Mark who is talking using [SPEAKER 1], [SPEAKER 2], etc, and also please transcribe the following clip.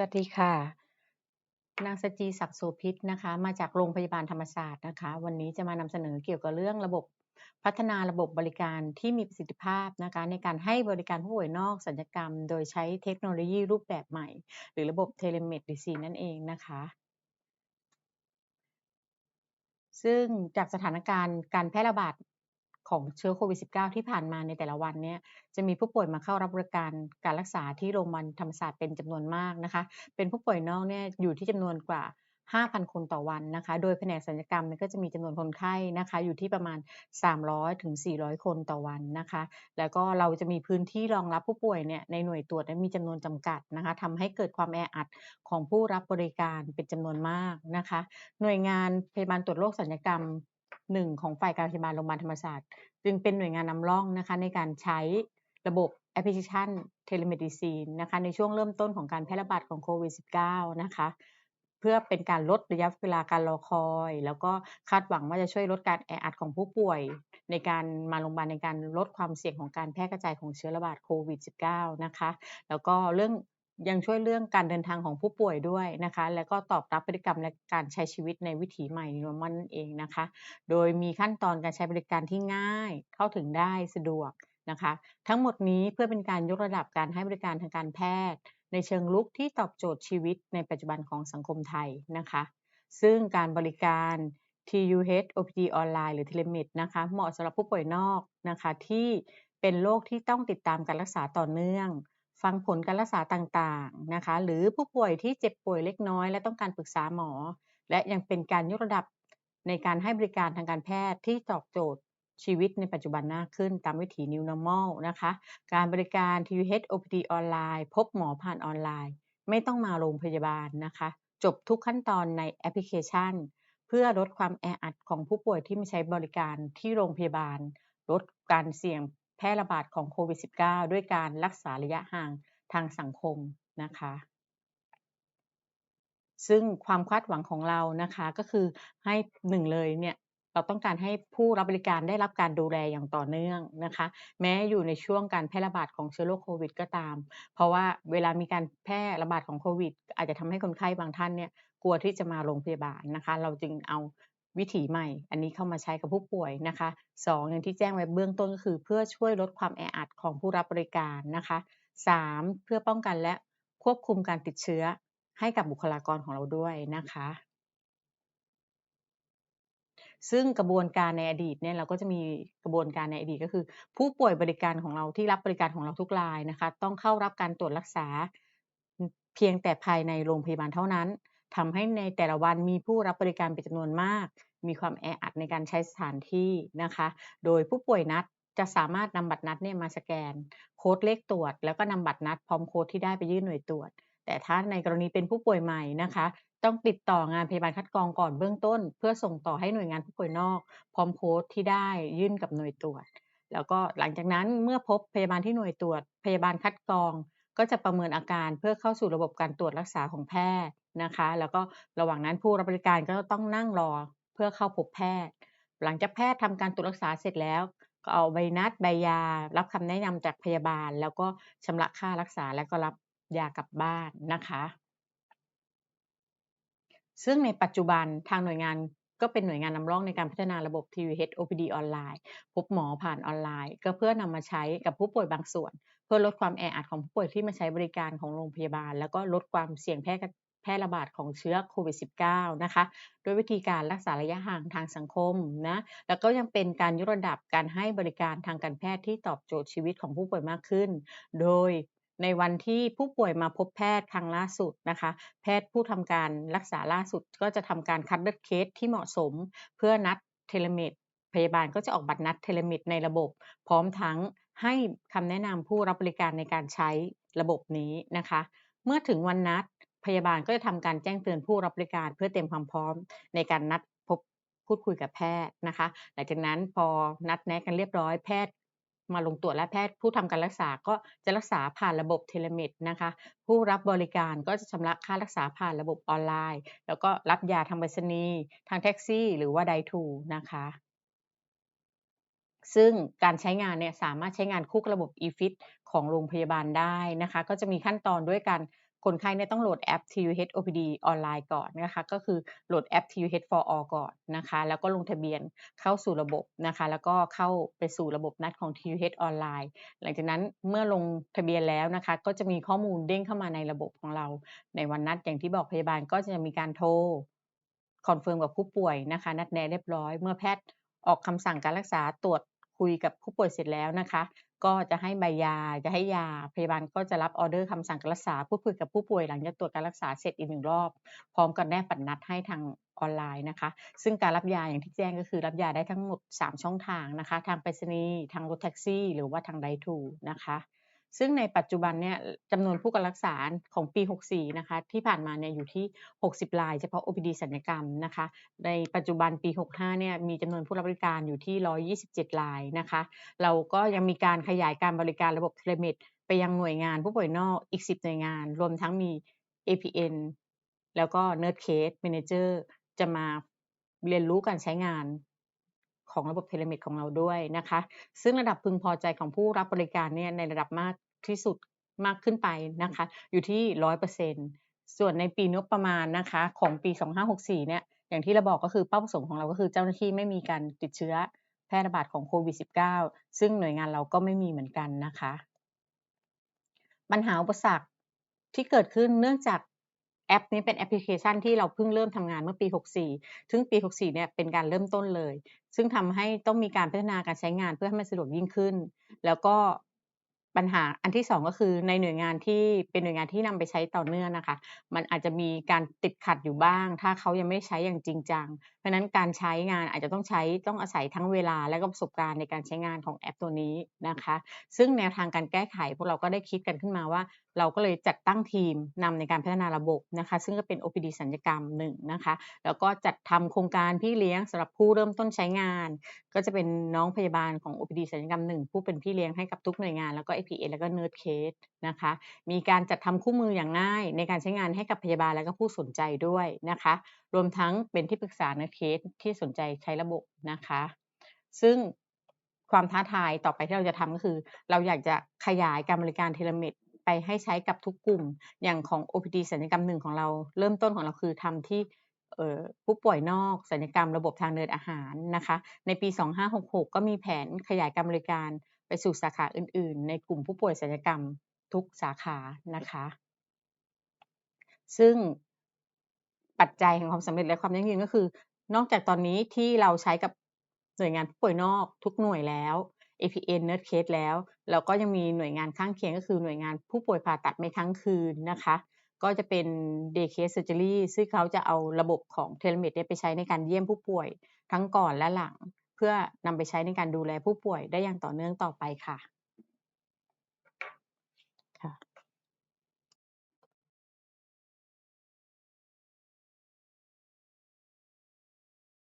[SPEAKER 1] สวัสดีค่ะ นางสจีศักดิ์โสภิตนะคะ มาจากโรงพยาบาลธรรมศาสตร์นะคะ วันนี้จะมานำเสนอเกี่ยวกับเรื่องระบบพัฒนาระบบบริการที่มีประสิทธิภาพนะคะในการให้บริการผู้ป่วยนอกศัลยกรรม โดยใช้เทคโนโลยีรูปแบบใหม่ หรือระบบ Telemedicine นั่นเองนะคะ ซึ่งจากสถานการณ์การแพร่ระบาด ของเชื้อโควิด -19 ที่ผ่านมาในแต่ละวันเนี่ยจะมีผู้ป่วยมาเข้ารับบริการการรักษาที่โรงพยาบาลธรรมศาสตร์เป็นจำนวนมากนะคะ เป็นผู้ป่วยนอกเนี่ยอยู่ที่จำนวนกว่า 5,000 คนต่อวันนะคะ โดยแผนกศัลยกรรมเนี่ยก็จะมีจำนวนคนไข้นะคะ อยู่ที่ประมาณ 300ถึง400 คนต่อวันนะคะ แล้วก็เราจะมีพื้นที่รองรับผู้ป่วยเนี่ยในหน่วยตรวจมีจำนวนจำกัดนะคะทำให้เกิดความแออัดของผู้รับบริการเป็นจำนวนมากนะคะ หน่วยงานพยาบาลตรวจโรคศัลยกรรม1ของฝ่ายการพยาบาลโรงพยาบาลธรรมศาสตร์ จึงเป็นหน่วยงานนำร่องนะคะในการใช้ระบบแอปพลิเคชัน Telemedicine นะคะในช่วงเริ่มต้นของการแพร่ระบาดของโควิด -19 นะคะเพื่อเป็นการลดระยะเวลาการรอคอย แล้วก็คาดหวังว่าจะช่วยลดการแออัดของผู้ป่วย ในการมาโรงพยาบาลในการลดความเสี่ยงของการแพร่กระจายของเชื้อระบาดโควิด -19 นะคะแล้วก็เรื่อง ยังช่วยเรื่องการเดินทางของผู้ป่วยด้วยนะคะ แล้วก็ตอบรับพฤติกรรมและการใช้ชีวิตในวิถีใหม่ New Normal นั่นเองนะคะ โดยมีขั้นตอนการใช้บริการที่ง่ายเข้าถึงได้สะดวกนะคะ ทั้งหมดนี้เพื่อเป็นการยกระดับการให้บริการทางการแพทย์ ในเชิงรุกที่ตอบโจทย์ชีวิตในปัจจุบันของสังคมไทยนะคะ ซึ่งการบริการ TUH OPD ออนไลน์หรือ Telemed นะคะเหมาะสำหรับผู้ป่วยนอกนะคะที่เป็นโรคที่ต้องติดตามการรักษาต่อเนื่อง ฟังผลการรักษาต่างๆนะคะ หรือผู้ป่วยที่เจ็บป่วยเล็กน้อย และต้องการปรึกษาหมอ และยังเป็นการยกระดับในการให้บริการทางการแพทย์ที่ตอบโจทย์ชีวิตในปัจจุบันมากขึ้นตามวิถี New Normal นะคะ การบริการ TUH OPD ออนไลน์ พบหมอผ่านออนไลน์ ไม่ต้องมาโรงพยาบาลนะคะ จบทุกขั้นตอนในแอปพลิเคชัน เพื่อลดความแออัดของผู้ป่วยที่ไมาใช้บริการที่โรงพยาบาล ลดการเสี่ยง แพร่ระบาดของโควิด -19 ด้วยการรักษาระยะห่างทางสังคมนะคะ ซึ่งความคาดหวังของเรานะคะก็คือให้1เลยเนี่ยเราต้องการให้ผู้รับบริการได้รับการดูแลอย่างต่อเนื่องนะคะ แม้อยู่ในช่วงการแพร่ระบาดของเชื้อโรคโควิด ก็ตาม เพราะว่าเวลามีการแพร่ระบาดของโควิด อาจจะทำให้คนไข้บางท่านเนี่ยกลัวที่จะมาโรงพยาบาลนะคะ เราจึงเอา วิถีใหม่ อันนี้เข้ามาใช้กับผู้ป่วยนะคะ2อย่างที่แจ้งไว้เบื้องต้นก็คือ เพื่อช่วยลดความแออัดของผู้รับบริการนะคะ 3 เพื่อป้องกันและควบคุมการติดเชื้อให้กับบุคลากรของเราด้วยนะคะ ซึ่งกระบวนการในอดีตเนี่ยเราก็จะมีกระบวนการในอดีตก็คือ ผู้ป่วยบริการของเราที่รับบริการของเราทุกรายนะคะ ต้องเข้ารับการตรวจรักษาเพียงแต่ภายในโรงพยาบาลเท่านั้น ทำให้ในแต่ละวันมีผู้รับบริการเป็นจำนวนมาก มีความแออัดในการใช้สถานที่นะคะ โดยผู้ป่วยนัดจะสามารถนำบัตรนัดเนี่ยมาสแกน โค้ดเลขตรวจ แล้วก็นำบัตรนัดพร้อมโค้ดที่ได้ไปยื่นหน่วยตรวจ แต่ถ้าในกรณีเป็นผู้ป่วยใหม่นะคะ ต้องติดต่องานพยาบาลคัดกรองก่อนเบื้องต้น เพื่อส่งต่อให้หน่วยงานผู้ป่วยนอก พร้อมโค้ดที่ได้ยื่นกับหน่วยตรวจ แล้วก็หลังจากนั้นเมื่อพบพยาบาลที่หน่วยตรวจ พยาบาลคัดกรอง ก็จะประเมินอาการเพื่อเข้าสู่ระบบการตรวจรักษาของแพทย์นะคะ แล้วก็ระหว่างนั้นผู้รับบริการก็ต้องนั่งรอเพื่อเข้าพบแพทย์ หลังจากแพทย์ทำการตรวจรักษาเสร็จแล้ว ก็เอาใบนัดใบยา รับคำแนะนำจากพยาบาล แล้วก็ชำระค่ารักษาแล้วก็รับยากลับบ้านนะคะซึ่งในปัจจุบันทางหน่วยงาน ก็เป็นหน่วยงานนำร่องในการพัฒนาระบบ TUH OPD ออนไลน์ พบหมอผ่านออนไลน์ ก็เพื่อนำมาใช้กับผู้ป่วยบางส่วน เพื่อลดความแออัดของผู้ป่วยที่มาใช้บริการของโรงพยาบาล แล้วก็ลดความเสี่ยงแพร่แพร่ระบาดของเชื้อโควิด -19 นะคะ ด้วยวิธีการรักษาระยะห่างทางสังคมนะ แล้วก็ยังเป็นการยกระดับการให้บริการทางการแพทย์ที่ตอบโจทย์ชีวิตของผู้ป่วยมากขึ้น โดย ในวันที่ผู้ป่วยมาพบแพทย์ครั้งล่าสุดนะคะ แพทย์ผู้ทำการรักษาล่าสุดก็จะทำการคัดเลือกเคสที่เหมาะสม เพื่อนัด Telemed พยาบาลก็จะออกบัตรนัด Telemed ในระบบ พร้อมทั้งให้คำแนะนำผู้รับบริการในการใช้ระบบนี้นะคะ เมื่อถึงวันนัดพยาบาลก็จะทำการแจ้งเตือนผู้รับบริการ เพื่อเตรียมความพร้อมในการนัดพบพูดคุยกับแพทย์นะคะ หลังจากนั้นพอนัดแนะกันเรียบร้อยแพทย์ มาลงตรวจและแพทย์ผู้ทำการรักษาก็จะรักษาผ่านระบบเทเลเมดนะคะ ผู้รับบริการก็จะชำระค่ารักษาผ่านระบบออนไลน์ แล้วก็รับยาทางไปรษณีย์ทางแท็กซี่ หรือว่าไดทูนะคะ ซึ่งการใช้งานเนี่ยสามารถใช้งานคู่กับระบบ eFIT ของโรงพยาบาลได้นะคะ ก็จะมีขั้นตอนด้วยการ คนไข้เนี่ยต้องโหลดแอป TUH OPD ออนไลน์ก่อนนะคะก็คือโหลดแอป TUH for all ก่อนนะคะแล้วก็ลงทะเบียนเข้าสู่ระบบนะคะแล้วก็เข้าไปสู่ระบบนัดของ TUH ออนไลน์ หลังจากนั้นเมื่อลงทะเบียนแล้วนะคะก็จะมีข้อมูลเด้งเข้ามาในระบบของเรา ในวันนัดอย่างที่บอกพยาบาลก็จะมีการโทรคอนเฟิร์มกับผู้ป่วยนะคะนัดแนะเรียบร้อย เมื่อแพทย์ออกคำสั่งการรักษาตรวจ คุยกับผู้ป่วยเสร็จแล้วนะคะ ก็จะให้ใบยาจะให้ยาพยาบาลก็จะรับออเดอร์คำสั่งการรักษาพูดคุยกับผู้ป่วยหลังจากตรวจการรักษาเสร็จอีกหนึ่งรอบ พร้อมกับแนบบัตรนัดให้ทางออนไลน์นะคะ ซึ่งการรับยาอย่างที่แจ้งก็คือรับยาได้ทั้งหมด 3 ช่องทางนะคะ ทางไปรษณีย์ทางรถแท็กซี่ หรือว่าทางไดทูนะคะ ซึ่งในปัจจุบันเนี่ยจำนวนผู้การรักษาของปี 64 นะคะ ที่ผ่านมาเนี่ยอยู่ที่ 60 ราย เฉพาะ OPD ศัลยกรรมนะคะ ในปัจจุบันปี 65 เนี่ยมีจำนวนผู้รับบริการอยู่ที่ 127 รายนะคะ เราก็ยังมีการขยายการบริการระบบ Telemed ไปยังหน่วยงานผู้ป่วยนอกอีก 10 หน่วยงาน รวมทั้งมี APN แล้วก็ Nurse Case Manager จะมาเรียนรู้การใช้งาน ของระบบ Telemed ของเราด้วยนะคะ ซึ่งระดับพึงพอใจของผู้รับบริการเนี่ยในระดับมากที่สุดมากขึ้นไปนะคะ อยู่ที่ร้อยเปอร์เซ็นส่วนในปีงบประมาณนะคะของปี 2564 เนี่ยอย่างที่เราบอกก็คือเป้าประสงค์ของเราก็คือเจ้าหน้าที่ไม่มีการติดเชื้อแพร่ระบาดของโควิด -19 ซึ่งหน่วยงานเราก็ไม่มีเหมือนกันนะคะ ปัญหาอุปสรรคที่เกิดขึ้นเนื่องจาก แอปนี้เป็นแอปพลิเคชันที่เราเพิ่งเริ่มทำงานเมื่อปี 64 ซึ่งปี 64 เนี่ยเป็นการเริ่มต้นเลย ซึ่งทำให้ต้องมีการพัฒนาการใช้งานเพื่อให้มันสะดวกยิ่งขึ้น แล้วก็ปัญหาอันที่ 2 ก็คือในหน่วยงานที่เป็นหน่วยงานที่นำไปใช้ต่อเนื่องนะคะ มันอาจจะมีการติดขัดอยู่บ้าง ถ้าเขายังไม่ใช้อย่างจริงจัง เพราะนั้นการใช้งานอาจจะต้องใช้ต้องอาศัยทั้งเวลาและก็ประสบการณ์ในการใช้งานของแอปตัวนี้นะคะ ซึ่งแนวทางการแก้ไขพวกเราก็ได้คิดกันขึ้นมาว่า เราก็เลยจัดตั้งทีมนำในการพัฒนาระบบนะคะ ซึ่งก็เป็น OPD ศัลยกรรม1นะคะ แล้วก็จัดทำโครงการพี่เลี้ยงสำหรับผู้เริ่มต้นใช้งาน ก็จะเป็นน้องพยาบาลของ OPD ศัลยกรรม1ผู้เป็นพี่เลี้ยงให้กับทุกหน่วยงานแล้วก็ APN แล้วก็ Nurse Case นะคะ มีการจัดทำคู่มืออย่างง่าย ในการใช้งานให้กับพยาบาลและก็ผู้สนใจด้วยนะคะ รวมทั้งเป็นที่ปรึกษา Nurse Case ที่สนใจใช้ระบบนะคะ ซึ่งความท้าทายต่อไปที่เราจะทำก็คือ เราอยากจะขยายการบริการ Telemed ไปให้ใช้กับทุกกลุ่ม อย่างของ OPD ศัลยกรรม1ของเรา เริ่มต้นของเราคือทำที่ผู้ป่วยนอกศัลยกรรมระบบทางเดินอาหารนะคะ ในปี 2566 ก็มีแผนขยายการบริการไปสู่สาขาอื่น ๆ ในกลุ่มผู้ป่วยศัลยกรรมทุกสาขานะคะ ซึ่งปัจจัยแห่งความสำเร็จและความยั่งยืนก็คือ นอกจากตอนนี้ที่เราใช้กับหน่วยงานผู้ป่วยนอกทุกหน่วยแล้ว APN Nurse Case แล้ว เราก็ยังมีหน่วยงานข้างเคียงก็คือหน่วยงานผู้ป่วยผ่าตัดไม่ค้างคืนนะคะ ก็จะเป็น Day Case Surgery ซึ่งเขาจะเอาระบบของ Telemed เมดไปใช้ในการเยี่ยมผู้ป่วยทั้งก่อนและหลัง เพื่อนำไปใช้ในการดูแลผู้ป่วยได้อย่างต่อเนื่องต่อไปค่ะ